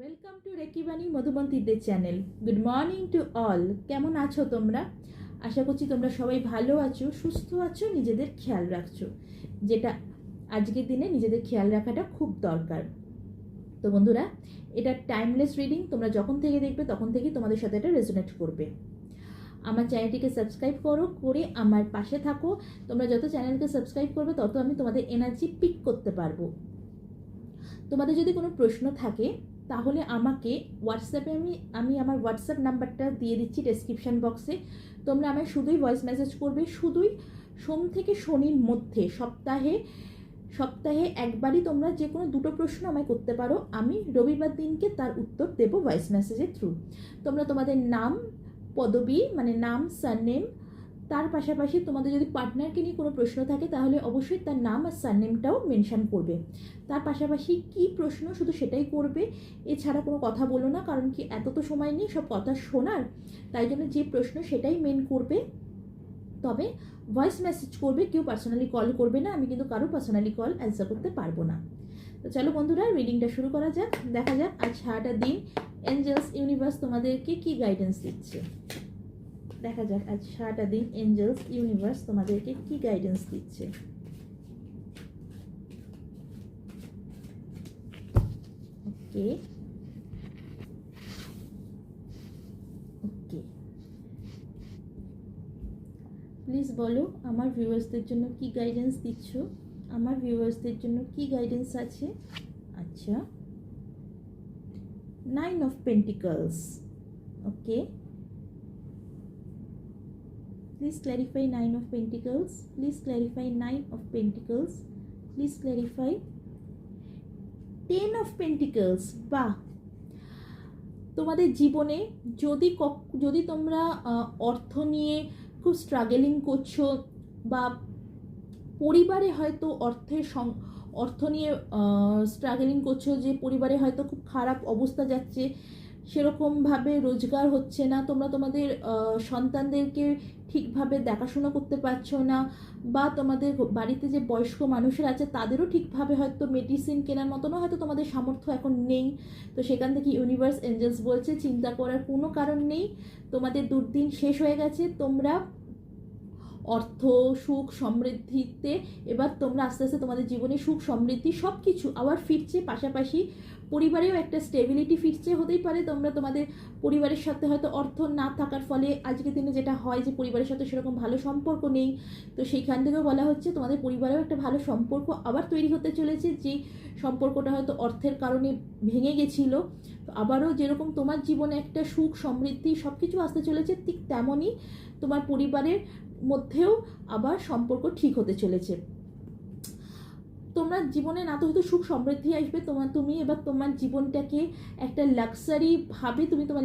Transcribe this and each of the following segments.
Welcome to রেকিবাণী মধুবন্তীদের channel good morning to all কেমন আছো তোমরা? আশা করছি তোমরা সবাই ভালো আছো, সুস্থ আছো, নিজেদের খেয়াল রাখছো। যেটা আজকের দিনে নিজেদের খেয়াল রাখাটা খুব দরকার। তো বন্ধুরা, এটা টাইমলেস রিডিং তোমরা যখন থেকে দেখবে তখন থেকেই তোমাদের সাথে এটা রেজোনেট করবে। আমার চ্যানেলটিকে সাবস্ক্রাইব করো, করে আমার পাশে থাকো। তোমরা যত চ্যানেলকে সাবস্ক্রাইব করবে, তত আমি তোমাদের এনার্জি পিক করতে পারব। তোমাদের যদি কোনো প্রশ্ন থাকে তাহলে আমাকে হোয়াটসঅ্যাপে আমি আমি আমার হোয়াটসঅ্যাপ নাম্বারটা দিয়ে দিচ্ছি ডেসক্রিপশান বক্সে তোমরা আমায় শুধুই ভয়েস মেসেজ করবে, শুধুই সোম থেকে শনির মধ্যে, সপ্তাহে সপ্তাহে একবারই তোমরা যে কোনো দুটো প্রশ্ন আমায় করতে পারো। আমি রবিবার দিনকে তার উত্তর দেবো ভয়েস মেসেজের থ্রু তোমরা তোমাদের নাম, পদবি মানে নাম সারনেম তার পাশাপাশি তোমাদের যদি পার্টনারকে নিয়ে কোনো প্রশ্ন থাকে, তাহলে অবশ্যই তার নাম আর সারনেমটাও মেনশান করবে। তার পাশাপাশি কি প্রশ্ন শুধু সেটাই করবে, এছাড়া কোনো কথা বলো না, কারণ কি এত তো সময় নেই, সব কথা শোনার। তাই জন্য যে প্রশ্ন সেটাই মেন করবে। তবে ভয়েস মেসেজ করবে, কেউ পার্সোনালি কল করবে না, আমি কিন্তু কারও পার্সোনালি কল অ্যান্সার করতে পারব না। তো চলো বন্ধুরা রিডিংটা শুরু করা যাক। দেখা যাক আজ সারাটা দিন এঞ্জেলস ইউনিভার্স তোমাদেরকে কি গাইডেন্স দিচ্ছে। দেখা যাক, আজ সারাটা দিন এঞ্জেলস ইউনিভার্স তোমাদেরকে কি গাইডেন্স দিচ্ছে? ওকে ওকে প্লিজ বলো, আমার ভিউয়ার্সদের জন্য কি গাইডেন্স দিচ্ছ? আমার ভিউয়ার্সদের জন্য কি গাইডেন্স আছে? আচ্ছা। Nine of pentacles okay please clarify nine of pentacles please clarify nine of pentacles please clarify ten of pentacles বাহ! তোমাদের জীবনে যদি যদি তোমরা অর্থ নিয়ে খুব স্ট্রাগলিং করছ বা পরিবারে হয়তো অর্থের অর্থ নিয়ে স্ট্রাগলিং করছ যে পরিবারে হয়তো খুব খারাপ অবস্থা যাচ্ছে সেরকমভাবে রোজগার হচ্ছে না। তোমরা তোমাদের সন্তানদেরকে ঠিকভাবে দেখাশোনা করতে পারছ না বা তোমাদের বাড়িতে যে বয়স্ক মানুষেরা আছে, তাদেরও ঠিকভাবে হয়তো মেডিসিন কেনার মতনও হয়তো তোমাদের সামর্থ্য এখন নেই। তো সেখান থেকে ইউনিভার্স এঞ্জেলস বলছে, চিন্তা করার কোনো কারণ নেই। তোমাদের দুর্দিন শেষ হয়ে গেছে। তোমরা অর্থ, সুখ, সমৃদ্ধিতে এবার তোমরা আস্তে আস্তে তোমাদের জীবনে সুখ, সমৃদ্ধি সব কিছু আবার ফিরছে পাশাপাশি পরিবারেও একটা স্টেবিলিটি ফিরছে হতেই পারে। তোমরা তোমাদের পরিবারের সাথে হয়তো অর্থ না থাকার ফলে আজকের দিনে যেটা হয় যে, পরিবারের সাথে সেরকম ভালো সম্পর্ক নেই। তো সেইখান থেকেও বলা হচ্ছে তোমাদের পরিবারেও একটা ভালো সম্পর্ক আবার তৈরি হতে চলেছে, যে সম্পর্কটা হয়তো অর্থের কারণে ভেঙে গেছিল। আবারও যেরকম তোমার জীবনে একটা সুখ, সমৃদ্ধি সব কিছু আসতে চলেছে, ঠিক তেমনই তোমার পরিবারের মধ্যেও আবার সম্পর্ক ঠিক হতে চলেছে। তোমরা জীবনে না তো হয়তো সুখ সমৃদ্ধি আসবে। তোমার তুমি এবার তোমার জীবনটাকে একটা লাক্সারি ভাবে তুমি তোমার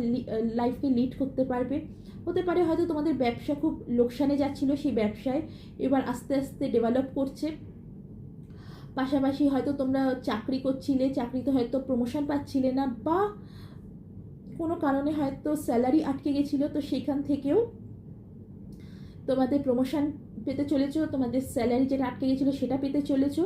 লাইফকে লিড করতে পারবে। হতে পারে হয়তো তোমাদের ব্যবসা খুব লোকসানে যাচ্ছিল সেই ব্যবসায়, এবার আস্তে আস্তে ডেভেলপ করছে। পাশাপাশি হয়তো তোমরা চাকরি করছিলে, চাকরিতে হয়তো প্রমোশন পাচ্ছিলে না বা কোনো কারণে হয়তো স্যালারি আটকে গেছিল, তো সেখান থেকেও তোমাদের প্রমোশন পেতে চলেছো, তোমাদের স্যালারি যেটা আটকে গেছিল সেটা পেতে চলেছো।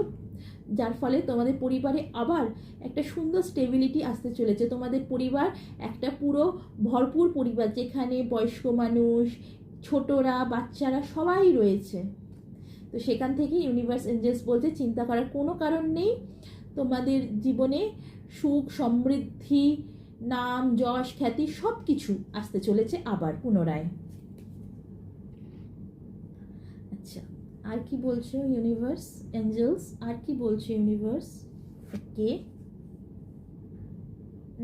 যার ফলে তোমাদের পরিবারে আবার একটা সুন্দর স্টেবিলিটি আসতে চলেছে। তোমাদের পরিবার একটা পুরো ভরপুর পরিবার, যেখানে বয়স্ক মানুষ, ছোটরা, বাচ্চারা সবাই রয়েছে। তো সেখান থেকে ইউনিভার্স এঞ্জেলস বলছে, চিন্তা করার কোনো কারণ নেই। তোমাদের জীবনে সুখ, সমৃদ্ধি, নাম, যশ, খ্যাতি সব কিছু আসতে চলেছে আবার পুনরায় আচ্ছা আর কি বলছে ইউনিভার্স এঞ্জেলস আর কি বলছে universe okay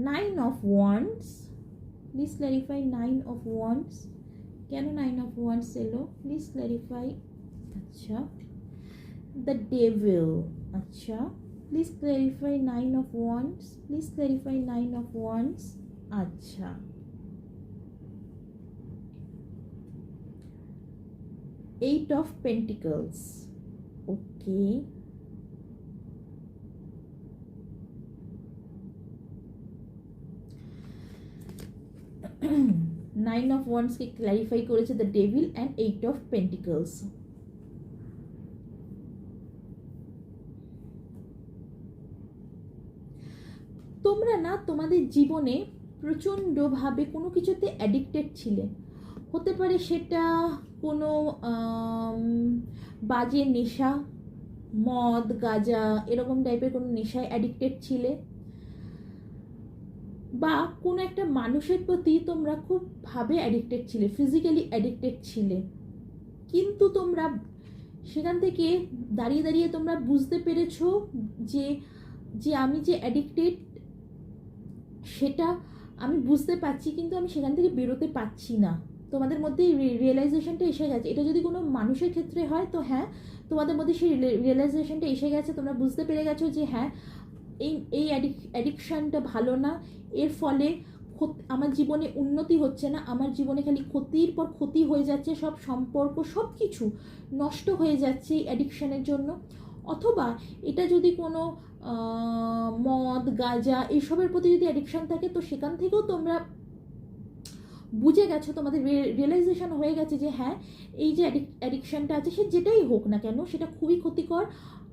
nine of wands please clarify nine of wands কেন নাইন অফ ওয়ান্স এলো? প্লিজ ক্ল্যারিফাই আচ্ছা। দ্য ডেভিল আচ্ছা। Please clarify nine of wands please clarify nine of wands আচ্ছা। Of pentacles. Okay. Nine of ওয়ান্সকে clarify করেছে the devil and eight of pentacles তোমরা না তোমাদের তোমাদের জীবনে প্রচণ্ডভাবে কোনো কিছুতে অ্যাডিক্টেড ছিলে। হতে পারে সেটা কোনো বাজে নেশা, মদ, গাঁজা, এরকম টাইপের কোনো নেশায় অ্যাডিক্টেড ছিলে? বা কোনো একটা মানুষের প্রতি তোমরা খুব ভাবে অ্যাডিক্টেড ছিলে ফিজিক্যালি অ্যাডিক্টেড ছিলে। কিন্তু তোমরা সেখান থেকে দাঁড়িয়ে দাঁড়িয়ে তোমরা বুঝতে পেরেছ যে যে আমি যে অ্যাডিক্টেড সেটা আমি বুঝতে পারছি কিন্তু আমি সেখান থেকে বেরোতে পারছি না। তোমাদের মধ্যে রিয়েলাইজেশনটা এসে গেছে। এটা যদি কোনো মানুষের ক্ষেত্রে হয়, তো হ্যাঁ তোমাদের মধ্যে সেই রিয়েলাইজেশনটা এসে গেছে। তোমরা বুঝতে পেরে গেছো যে হ্যাঁ এই এই অ্যাডিকশানটা ভালো না। এর ফলে আমার জীবনে উন্নতি হচ্ছে না। আমার জীবনে খালি ক্ষতির পর ক্ষতি হয়ে যাচ্ছে। সব সম্পর্ক সব কিছু নষ্ট হয়ে যাচ্ছে এই অ্যাডিকশানের জন্য। অথবা এটা যদি কোনো মদ, গাঁজা এইসবের প্রতি যদি অ্যাডিকশান থাকে, তো সেখান থেকেও তোমরা বুঝে গেছো, তোমাদের রিয়েলাইজেশন হয়ে গেছে যে হ্যাঁ এই যে অ্যাডিকশানটা আছে, সে যেটাই হোক না কেন, সেটা খুবই ক্ষতিকর।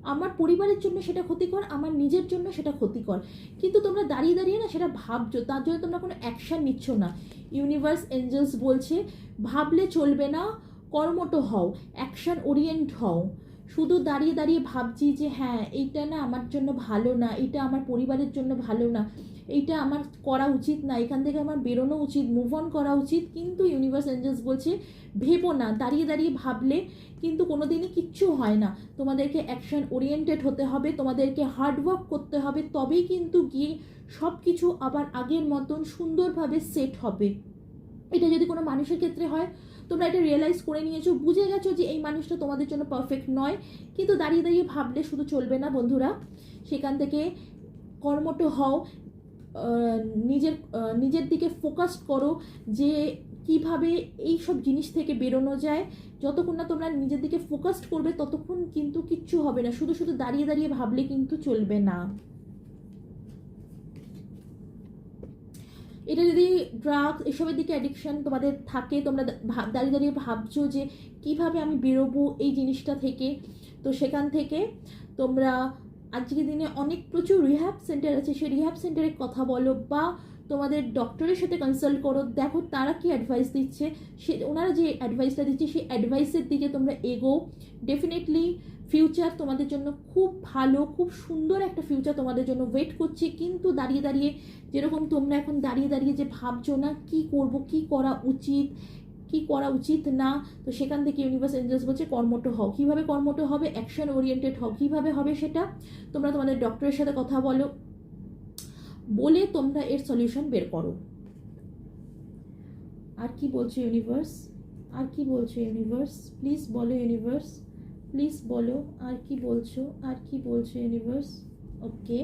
আমার পরিবারের জন্য সেটা ক্ষতিকর, আমার নিজের জন্য সেটা ক্ষতিকর। কিন্তু তোমরা দাঁড়িয়ে দাঁড়িয়ে না সেটা ভাবছ, তার জন্য তোমরা কোনো অ্যাকশান নিচ্ছ না। ইউনিভার্স এঞ্জেলস বলছে, ভাবলে চলবে না, কর্মটো হও অ্যাকশান ওরিয়েন্ট হও। শুধু দাঁড়িয়ে দাঁড়িয়ে ভাবছি যে হ্যাঁ এইটা না আমার জন্য ভালো না এটা আমার পরিবারের জন্য ভালো না। এইটা আমার করা উচিত না, এখান থেকে আমার বেরোনো উচিত মুভ অন করা উচিত। কিন্তু ইউনিভার্স এঞ্জেলস বলছে, ভেবো না, দাঁড়িয়ে দাঁড়িয়ে ভাবলে কিন্তু কোনো দিনই কিচ্ছু হয় না। তোমাদেরকে অ্যাকশন ওরিয়েন্টেড হতে হবে, তোমাদেরকে হার্ডওয়ার্ক করতে হবে, তবেই কিন্তু গিয়ে সব কিছু আবার আগের মতন সুন্দরভাবে সেট হবে। এটা যদি কোনো মানুষের ক্ষেত্রে হয়, তোমরা এটা রিয়েলাইজ করে নিয়েছো, বুঝে গেছো যে এই মানুষটা তোমাদের জন্য পারফেক্ট নয়, কিন্তু দাঁড়িয়ে দাঁড়িয়ে ভাবলে শুধু চলবে না বন্ধুরা। সেখান থেকে কর্মঠ হও নিজের নিজের দিকে ফোকাস করো যে কীভাবে এই সব জিনিস থেকে বেরোনো যায়। যতক্ষণ না তোমরা নিজের দিকে ফোকাসড করবে, ততক্ষণ কিন্তু কিচ্ছু হবে না। শুধু শুধু দাঁড়িয়ে দাঁড়িয়ে ভাবলে কিন্তু চলবে না। এটা যদি ড্রাগস এসবের দিকে অ্যাডিকশান তোমাদের থাকে, তোমরা দাঁড়িয়ে দাঁড়িয়ে ভাবছ যে কীভাবে আমি বেরোবো এই জিনিসটা থেকে, তো সেখান থেকে তোমরা আজকের দিনে অনেক প্রচুর রিহ্যাব সেন্টার আছে। সেই রিহ্যাব সেন্টারে কথা বলো বা তোমাদের ডক্টরের সাথে কনসাল্ট করো। দেখো তারা কি অ্যাডভাইস দিচ্ছে? সে, ওনারা যে অ্যাডভাইসটা দিচ্ছে, সেই অ্যাডভাইসের দিকে তোমরা এগো ডেফিনেটলি ফিউচার তোমাদের জন্য খুব ভালো, খুব সুন্দর একটা ফিউচার তোমাদের জন্য ওয়েট করছে। কিন্তু দাঁড়িয়ে দাঁড়িয়ে যেরকম তোমরা এখন দাঁড়িয়ে দাঁড়িয়ে যে ভাবছ না, কি করব, কি করা উচিত? কি করা উচিত না? তো সেখান থেকে ইউনিভার্স এঞ্জেলস বলছে কর্মটো হও। কীভাবে কর্মটো হবে? অ্যাকশন ওরিয়েন্টেড হও। কীভাবে হবে সেটা? তোমরা তোমাদের ডক্টরের সাথে কথা বলো। বলে তোমরা এর সলিউশন বের করো। আর কি বলছো ইউনিভার্স আর কি বলছো ইউনিভার্স প্লিজ বলো ইউনিভার্স প্লিজ বলো, আর কি বলছো? আর কি বলছো universe okay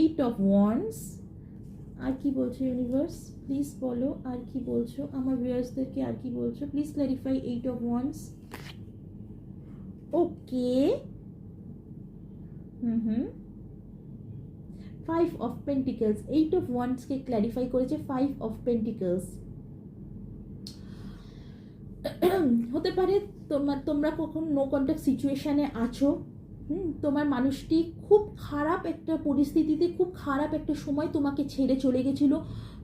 eight of wands আর কি বলছো ইউনিভার্স প্লিজ বলো, আর কি বলছো? আমার ভিউয়ার্সদেরকে আর কি বলছো? Please clarify eight of wands okay hmm hmm. Five of pentacles eight of ওয়ান্সকে clarify করেছে ফাইভ অফ পেন্টিকলস হতে পারে তোমার, তোমরা কখন নো কন্ট্যাক্ট সিচুয়েশানে আছো। তোমার মানুষটি খুব খারাপ একটা পরিস্থিতিতে, খুব খারাপ একটা সময় তোমাকে ছেড়ে চলে গেছিল।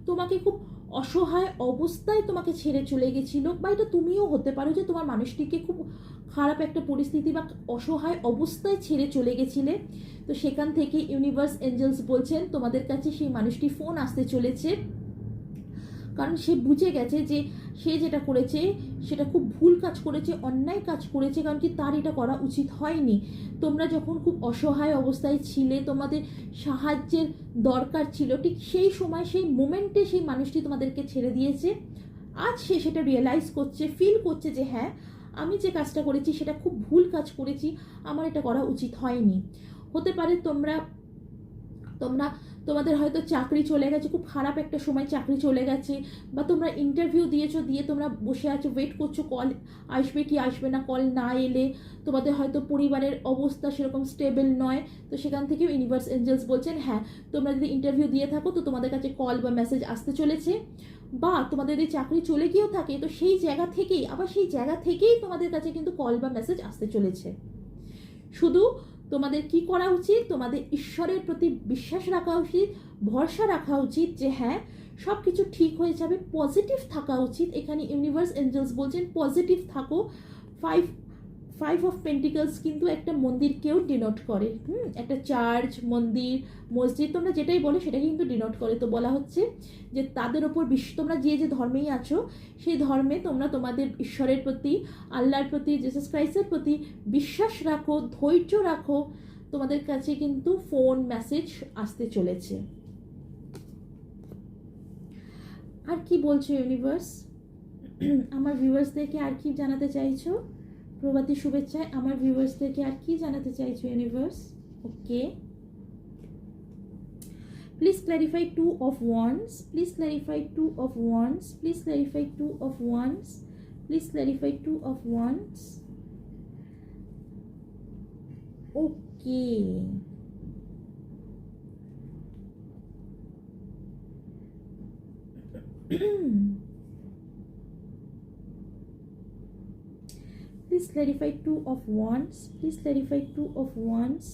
তোমাকে খুব অসহায় অবস্থায় তোমাকে ছেড়ে চলে গেছিল। বা এটা তুমিও হতে পারো যে তোমার মানুষটিকে খুব খারাপ একটা পরিস্থিতি বা অসহায় অবস্থায় ছেড়ে চলে গেছিলে। তো সেখান থেকে ইউনিভার্স এঞ্জেলস বলছেন, তোমাদের কাছে সেই মানুষটি ফোন আসতে চলেছে। কারণ সে বুঝে গেছে যে সে যেটা করেছে, সেটা খুব ভুল কাজ করেছে, অন্যায় কাজ করেছে, কারণ কি তার এটা করা উচিত হয়নি। তোমরা যখন খুব অসহায় অবস্থায় ছিলে, তোমাদের সাহায্যের দরকার ছিল, ঠিক সেই সময়, সেই মোমেন্টে সেই মানুষটি তোমাদেরকে ছেড়ে দিয়েছে। আজ সে সেটা রিয়েলাইজ করছে ফিল করছে যে হ্যাঁ আমি যে কাজটা করেছি, সেটা খুব ভুল কাজ করেছি, আমার এটা করা উচিত হয়নি। হতে পারে তোমরা তোমরা, তোমাদের হয়তো চাকরি চলে গেছে, খুব খারাপ একটা সময় চাকরি চলে গেছে, বা তোমরা ইন্টারভিউ দিয়েছ, দিয়ে তোমরা বসে আছো ওয়েট করছ কল আসবে কি আসবে না কল না এলে, তোমাদের হয়তো পরিবারের অবস্থা সেরকম স্টেবল নয়, তো সেখান থেকেও ইউনিভার্স এঞ্জেলস বলছেন হ্যাঁ তোমরা যদি ইন্টারভিউ দিয়ে থাকো, তো তোমাদের কাছে কল বা মেসেজ আসতে চলেছে, বা তোমাদের যদি চাকরি চলে গিয়েও থাকে, তো সেই জায়গা থেকেই, আবার সেই জায়গা থেকেই তোমাদের কাছে কিন্তু কল বা মেসেজ আসতে চলেছে। শুধু তোমাদের কি করা উচিত? তোমাদের ঈশ্বরের প্রতি বিশ্বাস রাখা উচিত, ভরসা রাখা উচিত যে হ্যাঁ সব কিছু ঠিক হয়ে যাবে পজিটিভ থাকা উচিত। এখানে ইউনিভার্স এঞ্জেলস বলছেন পজিটিভ থাকো। ফাইভ ফাইভ অফ পেন্টিকলস কিন্তু একটা মন্দিরকেও ডিনোট করে, হুম? একটা চার্চ মন্দির, মসজিদ, তোমরা যেটাই বলো সেটাকে কিন্তু ডিনোট করে। তো বলা হচ্ছে যে তাদের ওপর বিশ্ব তোমরা যে যে ধর্মেই আছো, সেই ধর্মে তোমরা তোমাদের ঈশ্বরের প্রতি, আল্লাহর প্রতি জেসাস ক্রাইস্টের প্রতি বিশ্বাস রাখো, ধৈর্য রাখো। তোমাদের কাছে কিন্তু ফোন মেসেজ আসতে চলেছে। আর কি বলছো ইউনিভার্স আমার ভিউয়ার্সদেরকে আর কি জানাতে চাইছো? প্রভাতী শুভেচ্ছায় আমার ভিউয়ার্সদেরকে আর কি জানাতে চাইছো universe okay please clarify two of wands please clarify two of wands please clarify two of wands please clarify two of wands okay please clarify two of wands, please clarify two of wands.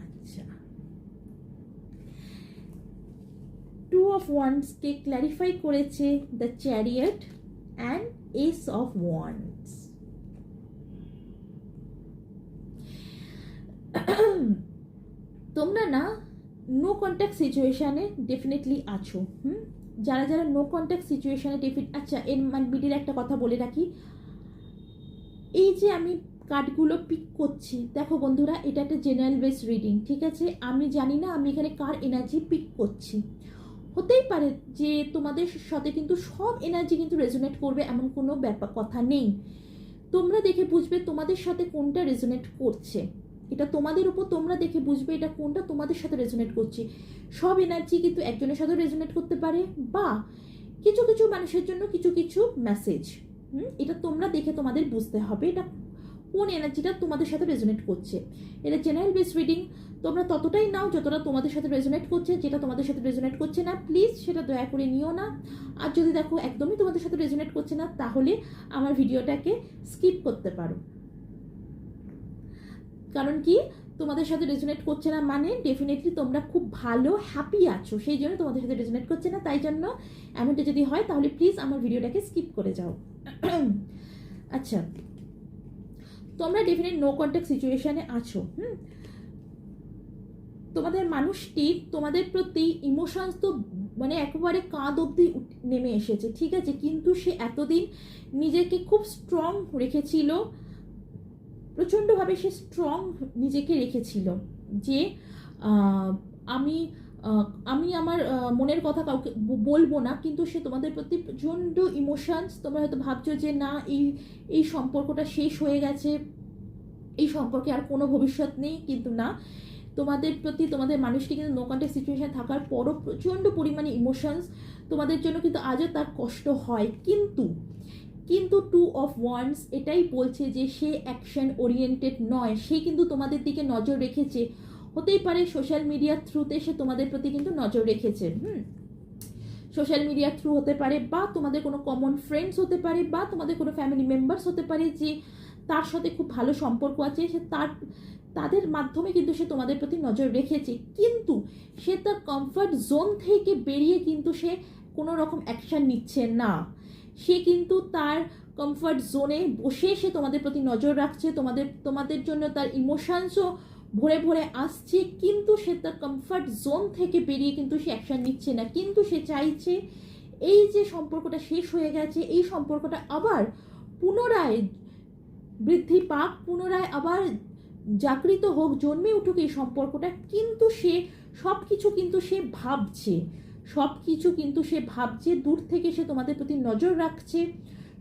আচ্ছা two of wands কে clarify করেছে the chariot and ace of wands তোমরা না no contact সিচুয়েশানে definitely আছো, হুম? যারা যারা no contact সিচুয়েশানে ডেফিট আচ্ছা এর মানে মিডিল একটা কথা বলে রাখি। এই যে আমি কার্ডগুলো পিক করছি, দেখো বন্ধুরা, এটা একটা জেনারেল বেস রিডিং ঠিক আছে? আমি জানি না আমি এখানে কার এনার্জি পিক করছি। হতেই পারে যে তোমাদের সাথে কিন্তু সব এনার্জি কিন্তু রেজোনেট করবে এমন কোনো ব্যাপার কথা নেই। তোমরা দেখে বুঝবে তোমাদের সাথে কোনটা রেজোনেট করছে। এটা তোমাদের উপর তোমরা দেখে বুঝবে এটা কোনটা তোমাদের সাথে রেজোনেট করছে। সব এনার্জি কিন্তু একজনের সাথে রেজোনেট করতে পারে বা কিছু কিছু মানুষের জন্য কিছু কিছু মেসেজ এটা তোমরা দেখে তোমাদের বুঝতে হবে এটা কোন এনার্জিটা তোমাদের সাথে রেজোনেট করছে। এটা জেনারেল বেস রিডিং তোমরা ততটাই নাও যতটা তোমাদের সাথে রেজোনেট করছে, যেটা তোমাদের সাথে রেজোনেট করছে না। প্লিজ সেটা দয়া করে নিও না। আর যদি দেখো একদমই তোমাদের সাথে রেজোনেট করছে না, তাহলে আমার ভিডিওটাকে স্কিপ করতে পারো। কারণ কি? তোমাদের সাথে রেজোনেট করছে না মানে ডেফিনেটলি তোমরা খুব ভালো হ্যাপি আছো। সেই জন্য তোমাদের সাথে রেজোনেট করছে না। তাই জন্য এমনটা যদি হয়, তাহলে প্লিজ আমার ভিডিওটাকে স্কিপ করে যাও। আচ্ছা তোমরা ডেফিনেট নো কন্ট্যাক্ট সিচুয়েশানে আছো, হুম? তোমাদের মানুষটি তোমাদের প্রতি ইমোশনস তো মানে একেবারে কাঁধ অবধি নেমে এসেছে, ঠিক আছে? কিন্তু সে এতদিন নিজেকে খুব স্ট্রং রেখেছিল, প্রচণ্ডভাবে সে স্ট্রং নিজেকে রেখেছিল যে আমি আমি আমার মনের কথা কাউকে বলব না, কিন্তু সে তোমাদের প্রতি প্রচণ্ড ইমোশনস তোমরা হয়তো ভাবছ যে না, এই এই সম্পর্কটা শেষ হয়ে গেছে, এই সম্পর্কে আর কোনো ভবিষ্যৎ নেই, কিন্তু না, তোমাদের প্রতি, তোমাদের মানুষটি কিন্তু নো কন্ট্যাক্ট সিচুয়েশান থাকার পরও প্রচণ্ড পরিমাণে ইমোশনস তোমাদের জন্য কিন্তু আজও তার কষ্ট হয়, কিন্তু কিন্তু টু অফ ওয়ান্স এটাই বলছে যে সে অ্যাকশন ওরিয়েন্টেড নয়, সে কিন্তু তোমাদের দিকে নজর রেখেছে হতেই পারে সোশ্যাল মিডিয়ার থ্রুতে সে তোমাদের প্রতি কিন্তু নজর রেখেছে, হুম? সোশ্যাল মিডিয়ার থ্রু হতে পারে বা তোমাদের কোনো কমন ফ্রেন্ডস হতে পারে বা তোমাদের কোনো ফ্যামিলি মেম্বার্স হতে পারে যে তার সাথে খুব ভালো সম্পর্ক আছে, সে তার, তাদের মাধ্যমে কিন্তু সে তোমাদের প্রতি নজর রেখেছে। কিন্তু সে তার কমফর্ট জোন থেকে বেরিয়ে কিন্তু সে কোনো রকম অ্যাকশান নিচ্ছে না। সে কিন্তু তার কমফর্ট জোনে বসে সে তোমাদের প্রতি নজর রাখছে, তোমাদের তোমাদের জন্য তার ইমোশনসও ভরে ভরে আসছে, কিন্তু সে তার কমফর্ট জোন থেকে বেরিয়ে কিন্তু সে অ্যাকশান নিচ্ছে না। কিন্তু সে চাইছে এই যে সম্পর্কটা শেষ হয়ে গেছে, এই সম্পর্কটা আবার পুনরায় বৃদ্ধি পাক, পুনরায় আবার জাগৃত হোক, জন্মে উঠুক এই সম্পর্কটা, কিন্তু সে সব কিছু কিন্তু সে ভাবছে। সব কিছু কিন্তু সে ভাবছে, দূর থেকে সে তোমাদের প্রতি নজর রাখছে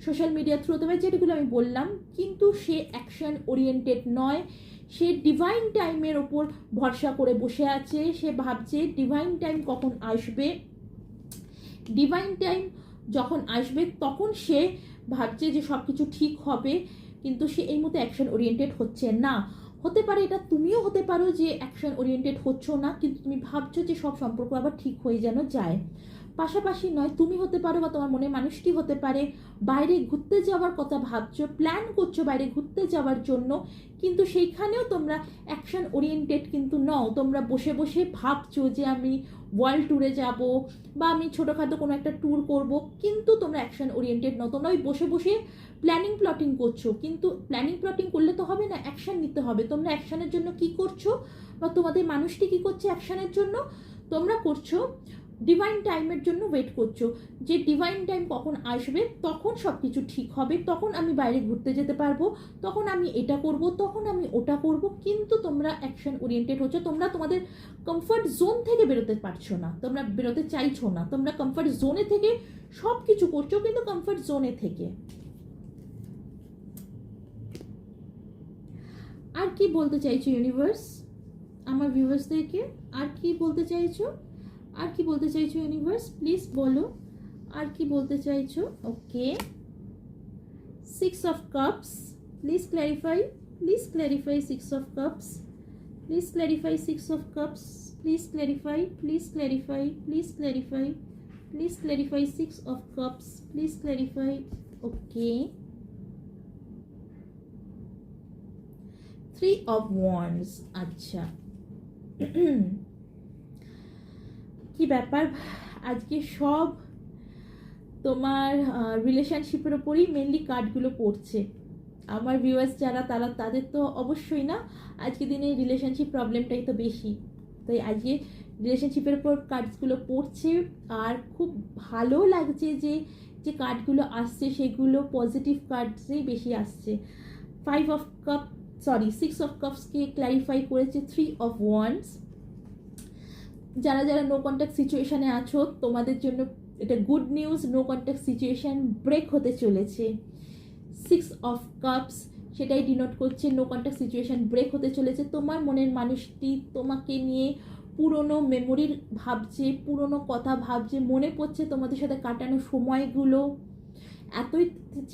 সোশ্যাল মিডিয়া থ্রু বা যেগুলো আমি বললাম, কিন্তু সে অ্যাকশন ওরিয়েন্টেড নয়। সে ডিভাইন টাইমের ওপর ভরসা করে বসে আছে। সে ভাবছে ডিভাইন টাইম কখন আসবে? ডিভাইন টাইম যখন আসবে, তখন সে ভাবছে যে সব কিছু ঠিক হবে, কিন্তু সে এই মতো অ্যাকশন ওরিয়েন্টেড হচ্ছে না। হতে পারে এটা তুমিও হতে পারো যে অ্যাকশন ওরিয়েন্টেড হচ্ছ না, কিন্তু তুমি ভাবছ যে সব সম্পর্ক আবার ঠিক হয়ে যেন যায়। পাশাপাশি নয়, তুমি হতে পারো বা তোমার মনে মানুষটি হতে পারে। বাইরে ঘুরতে যাওয়ার কথা ভাবছ প্ল্যান করছ বাইরে ঘুরতে যাওয়ার জন্য, কিন্তু সেইখানেও তোমরা অ্যাকশন ওরিয়েন্টেড কিন্তু নও। তোমরা বসে বসে ভাবছ যে আমি ওয়ার্ল্ড ট্যুরে যাব বা আমি ছোটোখাটো কোনো একটা ট্যুর করব, কিন্তু তোমরা অ্যাকশন ওরিয়েন্টেড নও। তোমরা ওই বসে বসে প্ল্যানিং প্লটিং করছ, কিন্তু প্ল্যানিং প্লটিং করলে তো হবে না অ্যাকশন নিতে হবে। তোমরা অ্যাকশনের জন্য কি করছ বা তোমাদের মানুষটি কি করছে অ্যাকশনের জন্য? তোমরা করছ ডিভাইন টাইমের জন্য ওয়েট করছ। যে ডিভাইন টাইম কখন আসবে, তখন সব কিছু ঠিক হবে, তখন আমি বাইরে ঘুরতে যেতে পারব, তখন আমি এটা করব, তখন আমি ওটা করব। কিন্তু তোমরা অ্যাকশন ওরিয়েন্টেড হচ্ছে, তোমরা তোমাদের কমফর্ট জোন থেকে বেরোতে পারছ না, তোমরা বেরোতে চাইছো না, তোমরা কমফর্ট জোনে থেকে সব কিছু করছ, কিন্তু কমফর্ট জোনে থেকে। আর কি বলতে চাইছো ইউনিভার্স আমার ভিউয়ার্সদেরকে আর কি বলতে চাইছো? আর কি বলতে চাইছো ইউনিভার্স প্লিজ বলো। আর কি বলতে চাইছো? Okay six of cups please clarify please clarify six of cups please clarify six of cups please clarify please clarify please clarify please clarify six of cups please clarify okay three of wands আচ্ছা। কি ব্যাপার? আজকে সব তোমার রিলেশনশিপের ওপরই mainly কার্ডগুলো পড়ছে। আমার ভিউয়ার্স যারা, তারা তাদের তো অবশ্যই না, আজকে দিনে রিলেশনশিপ প্রবলেমটাই তো বেশি। তাই আজকে রিলেশনশিপের ওপর কার্ডসগুলো পড়ছে, আর খুব ভালো লাগছে যে যে কার্ডগুলো আসছে, সেগুলো পজিটিভ কার্ডসেই বেশি আসছে। Five of cup sorry six of কাপসকে clarify করেছে থ্রি অফ ওয়ান্স যারা যারা নো কন্ট্যাক্ট সিচুয়েশানে আছো, তোমাদের জন্য এটা good news no contact situation break হতে চলেছে। সিক্স অফ কাপস সেটাই ডিনোট করছে নো কন্ট্যাক্ট সিচুয়েশান ব্রেক হতে চলেছে। তোমার মনের মানুষটি তোমাকে নিয়ে পুরনো মেমোরির ভাবছে, পুরনো কথা ভাবছে, মনে পড়ছে তোমাদের সাথে কাটানো সময়গুলো। এতই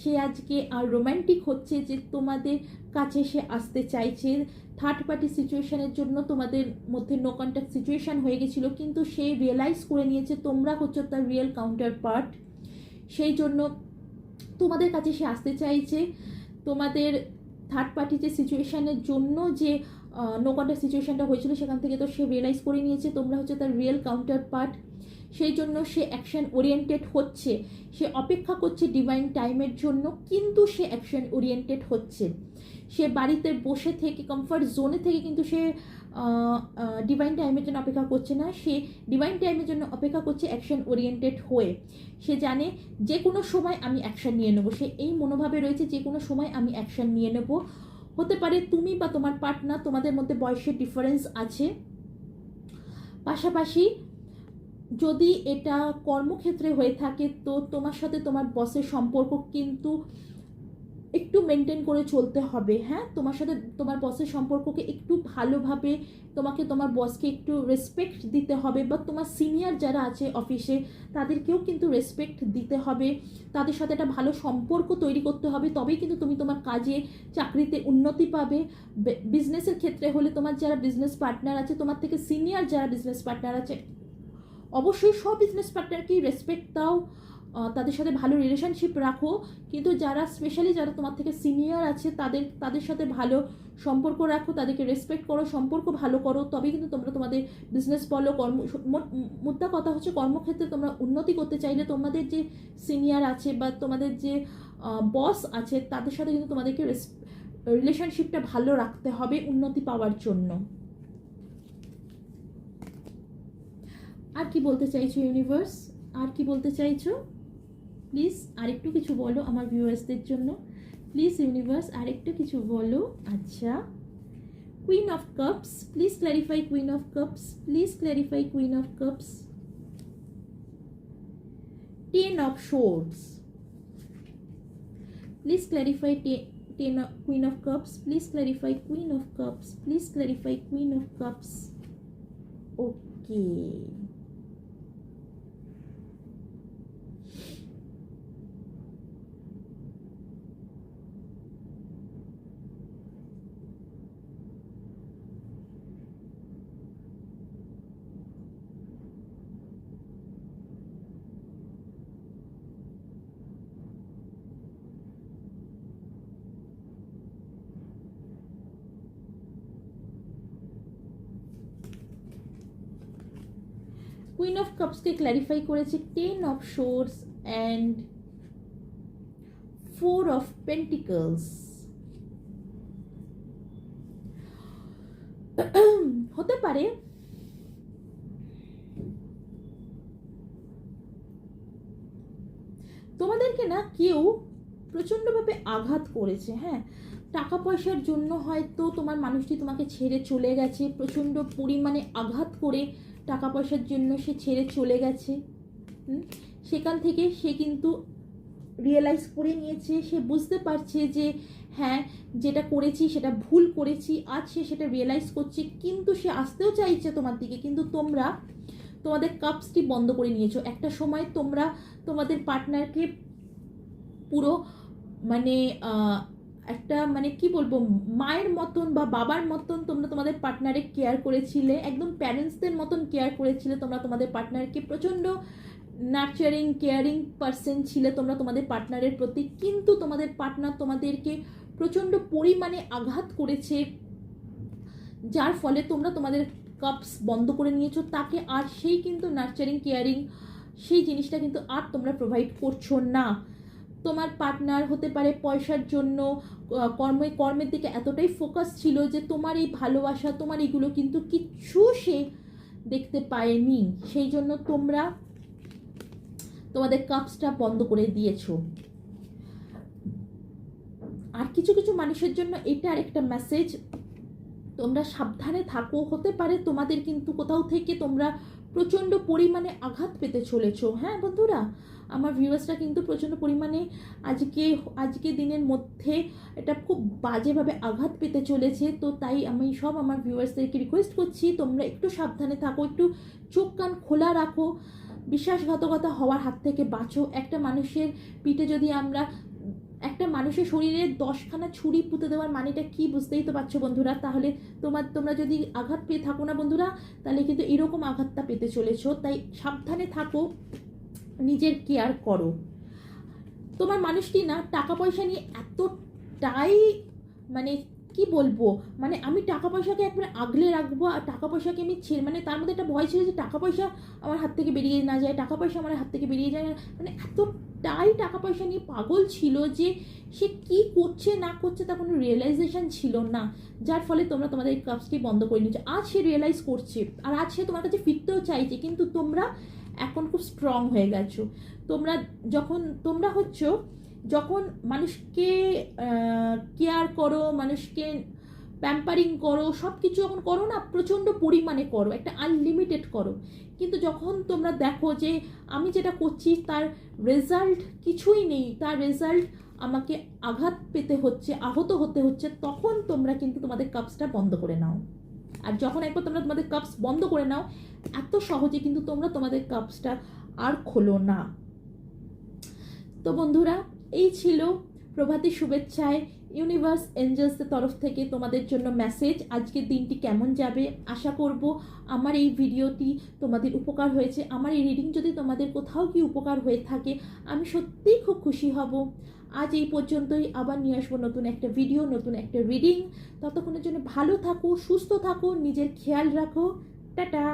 সে আজকে আর রোম্যান্টিক হচ্ছে যে তোমাদের কাছে সে আসতে চাইছে। থার্ড পার্টি সিচুয়েশানের জন্য তোমাদের মধ্যে নো কন্ট্যাক্ট সিচুয়েশান হয়ে গেছিল, কিন্তু সে রিয়েলাইজ করে নিয়েছে তোমরা হচ্ছে তার রিয়েল কাউন্টার পার্ট সেই জন্য তোমাদের কাছে সে আসতে চাইছে। তোমাদের থার্ড পার্টি যে সিচুয়েশানের জন্য যে নো কন্ট্যাক্ট সিচুয়েশানটা হয়েছিল, সেখান থেকে তো সে রিয়েলাইজ করে নিয়েছে তোমরা হচ্ছে তার রিয়েল কাউন্টার পার্ট সেই জন্য সে অ্যাকশন ওরিয়েন্টেড হচ্ছে। সে অপেক্ষা করছে ডিভাইন টাইমের জন্য, কিন্তু সে অ্যাকশন ওরিয়েন্টেড হচ্ছে। সে বাড়িতে বসে থেকে কমফর্ট জোনে থেকে কিন্তু সে ডিভাইন টাইমের জন্য অপেক্ষা করছে না। সে ডিভাইন টাইমের জন্য অপেক্ষা করছে অ্যাকশন ওরিয়েন্টেড হয়ে। সে জানে, যে কোনো সময় আমি অ্যাকশন নিয়ে নেব। সে এই মনোভাবে রয়েছে, যে কোনো সময় আমি অ্যাকশন নিয়ে নেব। হতে পারে তুমি বা তোমার পার্টনার তোমাদের মধ্যে বয়সের ডিফারেন্স আছে। পাশাপাশি যদি এটা কর্মক্ষেত্রে হয়ে থাকে, তো তোমার সাথে তোমার বসের সম্পর্ক কিন্তু একটু মেনটেন করে চলতে হবে হ্যাঁ? তোমার সাথে তোমার বসের সম্পর্ককে একটু ভালোভাবে তোমাকে তোমার বসকে একটু রেসপেক্ট দিতে হবে বা তোমার সিনিয়র যারা আছে অফিসে তাদেরকেও কিন্তু রেসপেক্ট দিতে হবে। তাদের সাথে একটা ভালো সম্পর্ক তৈরি করতে হবে, তবেই কিন্তু তুমি তোমার কাজে, চাকরিতে উন্নতি পাবে। বিজনেসের ক্ষেত্রে হলে তোমার যারা বিজনেস পার্টনার আছে, তোমার থেকে সিনিয়র যারা বিজনেস পার্টনার আছে অবশ্যই সব বিজনেস পার্টনারকেই রেসপেক্ট দাও তাদের সাথে ভালো রিলেশনশিপ রাখো। কিন্তু যারা স্পেশালি যারা তোমার থেকে সিনিয়র আছে, তাদের তাদের সাথে ভালো সম্পর্ক রাখো, তাদেরকে রেসপেক্ট করো, সম্পর্ক ভালো করো তবে কিন্তু তোমরা তোমাদের বিজনেস বলো। কর্ম মুদ্রা কথা হচ্ছে কর্মক্ষেত্রে তোমরা উন্নতি করতে চাইলে তোমাদের যে সিনিয়র আছে বা তোমাদের যে বস আছে, তাদের সাথে কিন্তু তোমাদেরকে রিলেশনশিপটা ভালো রাখতে হবে উন্নতি পাওয়ার জন্য। আর কি বলতে চাইছো ইউনিভার্স আর কি বলতে চাইছো? প্লিজ আরেকটু কিছু বলো আমার ভিউয়ার্সদের জন্য। প্লিজ ইউনিভার্স আরেকটু কিছু বলো। আচ্ছা। Queen of cups please clarify queen of cups please clarify queen of cups ten of swords please clarify ten queen of cups, please clarify queen of cups, please clarify queen of cups okay কাপসকে clarify করেছে ten of swords and four of pentacles হতে পারে তোমাদেরকে না কেউ প্রচণ্ডভাবে আঘাত করেছে হ্যাঁ? টাকা পয়সার জন্য হয়তো তোমার মানুষটি তোমাকে ছেড়ে চলে গেছে, প্রচণ্ড পরিমাণে আঘাত করে টাকা পয়সার জন্য সে ছেড়ে চলে গেছে। সেখান থেকে সে কিন্তু রিয়েলাইজ করে নিয়েছে, সে বুঝতে পারছে যে হ্যাঁ যেটা করেছি সেটা ভুল করেছি, আজ সে সেটা রিয়েলাইজ করছে, কিন্তু সে আসতেও চাইছে তোমার দিকে, কিন্তু তোমরা তোমাদের কাপসটি বন্ধ করে নিয়েছো। একটা সময় তোমরা তোমাদের পার্টনারকে পুরো মানে একটা মানে কি বলব, মায়ের মতন বা বাবার মতন তোমরা তোমাদের পার্টনারে কেয়ার করেছিলে, একদম প্যারেন্টসদের মতন কেয়ার করেছিলে তোমরা তোমাদের পার্টনারকে প্রচণ্ড নার্চারিং কেয়ারিং পার্সন ছিলে তোমরা তোমাদের পার্টনারের প্রতি, কিন্তু তোমাদের পার্টনার তোমাদেরকে প্রচণ্ড পরিমাণে আঘাত করেছে, যার ফলে তোমরা তোমাদের কাপস বন্ধ করে নিয়েছো, তাকে আর সেই কিন্তু নার্চারিং কেয়ারিং সেই জিনিসটা কিন্তু আর তোমরা প্রোভাইড করছ না। তোমার পার্টনার হতে পারে পয়সার জন্য কর্মে, কর্মের দিকে এতটাই ফোকাস ছিল যে তোমার এই ভালোবাসা, তোমার এগুলো কিন্তু কিচ্ছু সে দেখতে পায়নি। সেই জন্য তোমরা তোমাদের কাপসটা বন্ধ করে দিয়েছ। আর কিছু কিছু মানুষের জন্য এটা আরেকটা মেসেজ তোমরা সাবধানে থাকো, হতে পারে তোমাদের কিন্তু কোথাও থেকে তোমরা প্রচণ্ড পরিমাণে আঘাত পেতে চলেছো। হ্যাঁ বন্ধুরা? আমার ভিউয়ার্সরা কিন্তু প্রচণ্ড পরিমাণে আজকে আজকে দিনের মধ্যে এটা খুব বাজেভাবে আঘাত পেতে চলেছে। তো তাই আমি সব আমার ভিউয়ার্সদেরকে রিকোয়েস্ট করছি, তোমরা একটু সাবধানে থাকো, একটু চোখ কান খোলা রাখো। বিশ্বাসঘাতকতা হওয়ার হাত থেকে বাঁচো। একটা মানুষের পিঠে যদি আমরা, একটা মানুষের শরীরে দশখানা ছুরি পুঁতে দেওয়ার মানেটা কি বুঝতেই তো পারছ বন্ধুরা? তাহলে তোমার, তোমরা যদি আঘাত পেয়ে থাকো না বন্ধুরা, তাহলে কিন্তু এরকম আঘাতটা পেতে চলেছো। তাই সাবধানে থাকো। নিজের কেয়ার করো। তোমার মানুষটি না টাকা পয়সা নিয়ে এতটাই মানে কি বলব? মানে আমি টাকা পয়সাকে একবারে আগলে রাখব আর টাকা পয়সাকে আমি ছেড়ে মানে তার মধ্যে একটা ভয় ছিল যে টাকা পয়সা আমার হাত থেকে বেরিয়ে না যায় টাকা পয়সা আমার হাত থেকে বেরিয়ে যায় মানে এতটাই টাকা পয়সা নিয়ে পাগল ছিল যে সে কি করছে, না করছে তার কোনো রিয়েলাইজেশন ছিল না। যার ফলে তোমরা তোমাদের কাজটি বন্ধ করে নিচ্ছ আজ সে রিয়েলাইজ করছে। আর আজ সে তোমার কাছে ফিরতেও চাইছে। কিন্তু তোমরা এখন খুব স্ট্রং হয়ে গেছো। তোমরা যখন, তোমরা হচ্ছ যখন মানুষকে কেয়ার করো, মানুষকে প্যাম্পারিং করো সব কিছু যখন করো না, প্রচণ্ড পরিমাণে করো, একটা আনলিমিটেড করো। কিন্তু যখন তোমরা দেখো যে আমি যেটা করছি, তার রেজাল্ট কিছুই নেই, তার রেজাল্ট আমাকে আঘাত পেতে হচ্ছে, আহত হতে হচ্ছে, তখন তোমরা কিন্তু তোমাদের কাপসটা বন্ধ করে নাও। আর যখন একবার তোমরা তোমাদের কাপস বন্ধ করে নাও, এত সহজে কিন্তু তোমরা তোমাদের কাপসটা আর খোলো না। তো বন্ধুরা, এই ছিল প্রভাতী শুভেচ্ছায় ইউনিভার্স এঞ্জেলসের তরফ থেকে তোমাদের জন্য মেসেজ আজকের দিনটি কেমন যাবে? আশা করব আমার এই ভিডিওটি তোমাদের উপকার হয়েছে। আমার এই রিডিং যদি তোমাদের কোথাও কি উপকার হয়ে থাকে, আমি সত্যিই খুব খুশি হব। আজ এই পর্যন্তই। আবার নিয়ে আসব নতুন একটা ভিডিও নতুন একটা রিডিং ততক্ষণের জন্য ভালো থাকো, সুস্থ থাকো, নিজের খেয়াল রাখো। টাটা!